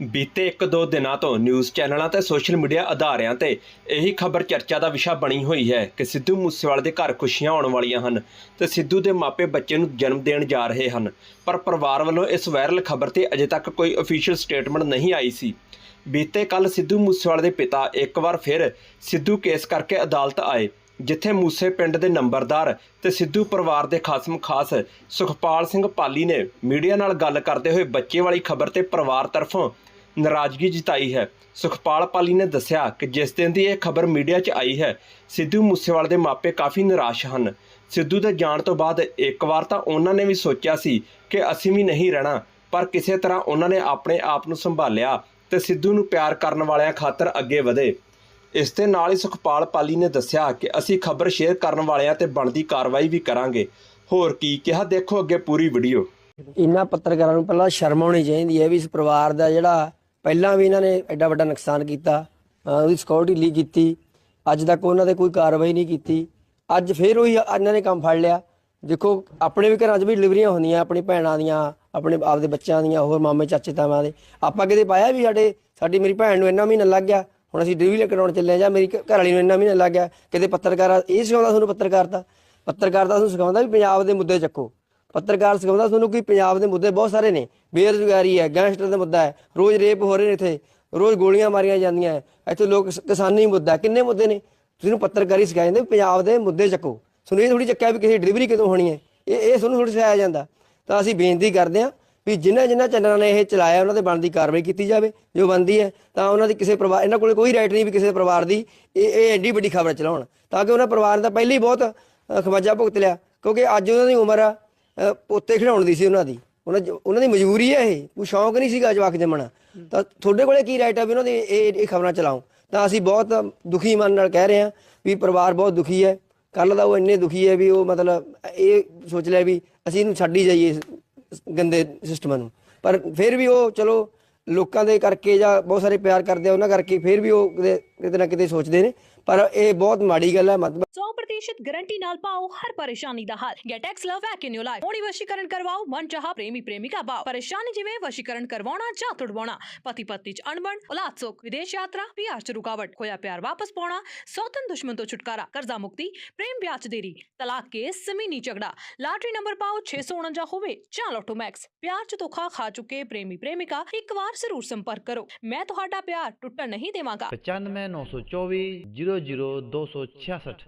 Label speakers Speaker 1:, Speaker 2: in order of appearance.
Speaker 1: ਬੀਤੇ ਇੱਕ ਦੋ ਦਿਨਾਂ ਤੋਂ ਨਿਊਜ਼ ਚੈਨਲਾਂ ਤੇ ਸੋਸ਼ਲ ਮੀਡੀਆ ਅਧਾਰਿਆਂ ਤੇ ਇਹੀ ਖਬਰ ਚਰਚਾ ਦਾ ਵਿਸ਼ਾ ਬਣੀ ਹੋਈ ਹੈ ਕਿ ਸਿੱਧੂ ਮੂਸੇਵਾਲੇ ਦੇ ਘਰ ਖੁਸ਼ੀਆਂ ਆਉਣ ਵਾਲੀਆਂ ਹਨ ਤੇ ਸਿੱਧੂ ਦੇ ਮਾਪੇ ਬੱਚੇ ਨੂੰ ਜਨਮ ਦੇਣ ਜਾ ਰਹੇ ਹਨ। ਪਰ ਪਰਿਵਾਰ ਵੱਲੋਂ ਇਸ ਵਾਇਰਲ ਖਬਰ ਤੇ ਅਜੇ ਤੱਕ ਕੋਈ ਅਫੀਸ਼ੀਅਲ ਸਟੇਟਮੈਂਟ ਨਹੀਂ ਆਈ ਸੀ। ਬੀਤੇ ਕੱਲ ਸਿੱਧੂ ਮੂਸੇਵਾਲੇ ਦੇ ਪਿਤਾ ਇੱਕ ਵਾਰ ਫਿਰ ਸਿੱਧੂ ਕੇਸ ਕਰਕੇ ਅਦਾਲਤ ਆਏ, ਜਿੱਥੇ ਮੂਸੇ ਪਿੰਡ ਦੇ ਨੰਬਰਦਾਰ ਤੇ ਸਿੱਧੂ ਪਰਿਵਾਰ ਦੇ ਖਾਸਮ ਖਾਸ ਸੁਖਪਾਲ ਸਿੰਘ ਪਾਲੀ ਨੇ ਮੀਡੀਆ ਨਾਲ ਗੱਲ ਕਰਦੇ ਹੋਏ ਬੱਚੇ ਵਾਲੀ ਖਬਰ ਤੇ ਪਰਿਵਾਰ ਤਰਫੋਂ ਨਾਰਾਜ਼ਗੀ ਜਤਾਈ ਹੈ। ਸੁਖਪਾਲ ਪਾਲੀ ਨੇ ਦੱਸਿਆ ਕਿ ਜਿਸ ਦਿਨ ਦੀ ਇਹ ਖਬਰ ਮੀਡੀਆ 'ਚ ਆਈ ਹੈ, ਸਿੱਧੂ ਮੂਸੇਵਾਲੇ ਦੇ ਮਾਪੇ ਕਾਫੀ ਨਿਰਾਸ਼ ਹਨ। ਸਿੱਧੂ ਦੇ ਜਾਣ ਤੋਂ ਬਾਅਦ ਇੱਕ ਵਾਰ ਤਾਂ ਉਹਨਾਂ ਨੇ ਵੀ ਸੋਚਿਆ ਸੀ ਕਿ ਅਸੀਂ ਵੀ ਨਹੀਂ ਰਹਿਣਾ, ਪਰ ਕਿਸੇ ਤਰ੍ਹਾਂ ਉਹਨਾਂ ਨੇ ਆਪਣੇ ਆਪ ਨੂੰ ਸੰਭਾਲਿਆ ਤੇ ਸਿੱਧੂ ਨੂੰ ਪਿਆਰ ਕਰਨ ਵਾਲਿਆਂ ਖਾਤਰ ਅੱਗੇ ਵਧੇ। ਇਸ ਦੇ ਨਾਲ ਹੀ ਸੁਖਪਾਲ ਪਾਲੀ ਨੇ ਦੱਸਿਆ ਕਿ ਅਸੀਂ ਖਬਰ ਸ਼ੇਅਰ ਕਰਨ ਵਾਲਿਆਂ ਤੇ ਬਣਦੀ ਕਾਰਵਾਈ ਵੀ ਕਰਾਂਗੇ। ਹੋਰ ਕੀ ਕਿਹਾ, ਦੇਖੋ ਅੱਗੇ ਪੂਰੀ ਵੀਡੀਓ।
Speaker 2: ਇਹਨਾਂ ਪੱਤਰਕਾਰਾਂ ਨੂੰ ਪਹਿਲਾਂ ਸ਼ਰਮ ਆਉਣੀ ਚਾਹੀਦੀ ਹੈ ਵੀ ਇਸ ਪਰਿਵਾਰ ਦਾ ਜਿਹੜਾ ਪਹਿਲਾਂ ਵੀ ਇਹਨਾਂ ਨੇ ਐਡਾ ਵੱਡਾ ਨੁਕਸਾਨ ਕੀਤਾ ਉਹਦੀ ਸਿਕਿਉਰਿਟੀ ਲੀਕ ਕੀਤੀ, ਅੱਜ ਤੱਕ ਉਹਨਾਂ ਤੇ ਕੋਈ ਕਾਰਵਾਈ ਨਹੀਂ ਕੀਤੀ। ਅੱਜ ਫੇਰ ਉਹੀ ਇਹਨਾਂ ਨੇ ਕੰਮ ਫੜ ਲਿਆ। ਦੇਖੋ, ਆਪਣੇ ਵੀ ਘਰਾਂ 'ਚ ਵੀ ਡਿਲੀਵਰੀਆਂ ਹੁੰਦੀਆਂ, ਆਪਣੀ ਭੈਣਾਂ ਦੀਆਂ, ਆਪਣੇ ਆਪਦੇ ਬੱਚਿਆਂ ਦੀਆਂ, ਹੋਰ ਮਾਮੇ, ਚਾਚੇ ਤਾਵਾਂ ਦੇ। ਆਪਾਂ ਕਿਤੇ ਪਾਇਆ ਵੀ ਸਾਡੇ, ਸਾਡੀ ਮੇਰੀ ਭੈਣ ਨੂੰ ਇੰਨਾ ਮਹੀਨਾ ਲੱਗ ਗਿਆ। ਹੁਣ ਅਸੀਂ ਡਿਲੀਵਰੀ ਕਰਾਉਣ ਚੱਲੇ ਜਾਂ ਮੇਰੀ ਘਰ ਵਾਲੀ ਨੂੰ ਇੰਨਾ ਮਹੀਨਾ ਲੱਗ ਗਿਆ। ਕਿਤੇ ਪੱਤਰਕਾਰ, ਇਹ ਸਿਖਾਉਂਦਾ ਤੁਹਾਨੂੰ ਪੱਤਰਕਾਰਤਾ ਪੱਤਰਕਾਰਤਾ ਤੁਹਾਨੂੰ ਸਿਖਾਉਂਦਾ ਵੀ ਪੰਜਾਬ ਦੇ ਮੁੱਦੇ ਚੱਕੋ। ਪੱਤਰਕਾਰ ਸਿਖਾਉਂਦਾ ਤੁਹਾਨੂੰ ਕਿ ਪੰਜਾਬ ਦੇ ਮੁੱਦੇ ਬਹੁਤ ਸਾਰੇ ਨੇ। ਬੇਰੁਜ਼ਗਾਰੀ ਹੈ, ਗੈਂਗਸਟਰ ਦਾ ਮੁੱਦਾ ਹੈ, ਰੋਜ਼ ਰੇਪ ਹੋ ਰਹੇ ਨੇ ਇੱਥੇ, ਰੋਜ਼ ਗੋਲੀਆਂ ਮਾਰੀਆਂ ਜਾਂਦੀਆਂ ਹੈ। ਇੱਥੇ ਲੋਕ ਕਿਸਾਨੀ ਮੁੱਦਾ ਕਿੰਨੇ ਮੁੱਦੇ ਨੇ? ਤੁਸੀਂ ਨੂੰ ਪੱਤਰਕਾਰੀ ਸਿਖਾਈ ਜਾਂਦੇ ਵੀ ਪੰਜਾਬ ਦੇ ਮੁੱਦੇ ਚੱਕੋ। ਤੁਹਾਨੂੰ ਇਹ ਥੋੜੀ ਚੱਕਿਆ ਵੀ ਕਿਸੇ ਡਿਲੀਵਰੀ ਕਿਦੋਂ ਹੋਣੀ ਹੈ। ਇਹ ਇਹ ਤੁਹਾਨੂੰ ਥੋੜੀ ਸਿਖਾਇਆ ਜਾਂਦਾ। ਤਾਂ ਅਸੀਂ ਬੇਨਤੀ ਕਰਦੇ ਹਾਂ ਵੀ ਜਿਨ੍ਹਾਂ ਜਿਨ੍ਹਾਂ ਚੈਨਲਾਂ ਨੇ ਇਹ ਚਲਾਇਆ, ਉਹਨਾਂ ਤੇ ਬਣਦੀ ਕਾਰਵਾਈ ਕੀਤੀ ਜਾਵੇ। ਜੋ ਬਣਦੀ ਹੈ, ਤਾਂ ਉਹਨਾਂ ਦੀ ਕਿਸੇ ਪਰਿਵਾਰ, ਇਹਨਾਂ ਕੋਲ ਕੋਈ ਰਾਈਟ ਨਹੀਂ ਵੀ ਕਿਸੇ ਪਰਿਵਾਰ ਦੀ ਇਹ ਇਹ ਐਡੀ ਵੱਡੀ ਖਬਰ ਚਲਾਉਣ। ਤਾਂ ਕਿ ਉਹਨਾਂ ਪਰਿਵਾਰ ਦਾ ਪਹਿਲਾਂ ਹੀ ਬਹੁਤ ਖਵਾਜਾ ਭੁਗਤ ਲਿਆ। ਕਿਉਂਕਿ ਅੱਜ ਉਹਨਾਂ ਦੀ ਉਮਰ ਆ ਪੋਤੇ ਖਿਡਾਉਣ ਦੀ ਸੀ ਉਹਨਾਂ ਦੀ। ਉਹਨਾਂ ਉਹਨਾਂ ਦੀ ਮਜਬੂਰੀ ਹੈ ਇਹ। ਕੋਈ ਸ਼ੌਂਕ ਨਹੀਂ ਸੀਗਾ ਜਵਾਕ ਜੰਮਣਾ ਤਾਂ ਤੁਹਾਡੇ ਕੋਲੇ ਕੀ ਰਾਈਟ ਆ ਵੀ ਉਹਨਾਂ ਦੀ ਇਹ ਇਹ ਖਬਰਾਂ ਚਲਾਓ। ਤਾਂ ਅਸੀਂ ਬਹੁਤ ਦੁਖੀ ਮਨ ਨਾਲ ਕਹਿ ਰਹੇ ਹਾਂ ਵੀ ਪਰਿਵਾਰ ਬਹੁਤ ਦੁਖੀ ਹੈ। ਕੱਲ ਦਾ ਉਹ ਇੰਨੇ ਦੁਖੀ ਹੈ ਵੀ ਉਹ ਮਤਲਬ ਇਹ ਸੋਚ ਲਿਆ ਵੀ ਅਸੀਂ ਇਹਨੂੰ ਛੱਡ ਹੀ ਜਾਈਏ ਗੰਦੇ ਸਿਸਟਮ ਨੂੰ। ਪਰ ਫਿਰ ਵੀ ਉਹ ਚਲੋ ਲੋਕਾਂ ਦੇ ਕਰਕੇ ਜਾਂ ਬਹੁਤ ਸਾਰੇ ਪਿਆਰ ਕਰਦੇ ਆ ਉਹਨਾਂ ਕਰਕੇ ਫਿਰ ਵੀ ਉਹ ਕਿਤੇ ਨਾ ਕਿਤੇ ਸੋਚਦੇ ਨੇ ਪਰ ਇਹ ਬਹੁਤ ਮਾੜੀ ਗੱਲ ਹੈ ਮਤਲਬ
Speaker 3: 100% ਗਾਰੰਟੀ ਨਾਲ ਪਾਓ ਹਰ ਪਰੇਸ਼ਾਨੀ ਦਾ ਹੱਲ। Get ex love back in your life ਹੋਣੀ ਵਸ਼ੀਕਰਨ ਕਰਵਾਓ ਮਨ ਚਾਹਾ ਪ੍ਰੇਮੀ ਪ੍ਰੇਮਿਕਾ ਭਾਵ ਪਰੇਸ਼ਾਨੀ ਜਿਵੇਂ ਵਸ਼ੀਕਰਨ ਕਰਵਾਉਣਾ ਜਾਂ ਤੁੜਵਾਉਣਾ ਪਤੀ ਪਤਨੀ ਚ ਅਣਬਣ ਔਲਾਦ ਸੁੱਖ ਵਿਦੇਸ਼ ਯਾਤਰਾ ਪਿਆਰ ਚ ਰੁਕਾਵਟ ਹੋਇਆ ਪਿਆਰ ਵਾਪਸ ਪਾਉਣਾ ਸੌਤਨ ਦੁਸ਼ਮਣ ਤੋਂ ਛੁਟਕਾਰਾ ਕਰਜ਼ਾ ਮੁਕਤੀ ਪ੍ਰੇਮ ਵਿਆਹ ਚ ਦੇਰੀ ਤਲਾਕ ਕੇਸ ਜ਼ਮੀਨੀ ਝਗੜਾ। ਲਾਟਰੀ ਨੰਬਰ ਪਾਓ 649 ਹੋਵੇ ਜਾਂ ਲੋਟੋ ਮੈਕਸ ਪਿਆਰ ਚ ਧੋਖਾ ਖਾ ਚੁੱਕੇ ਪ੍ਰੇਮੀ ਪ੍ਰੇਮਿਕਾ ਇੱਕ ਵਾਰ ਜ਼ਰੂਰ ਸੰਪਰਕ ਕਰੋ। ਮੈਂ ਤੁਹਾਡਾ ਪਿਆਰ ਟੁੱਟਣ ਨਹੀਂ ਦੇਵਾਂਗਾ।
Speaker 4: 95 924 00266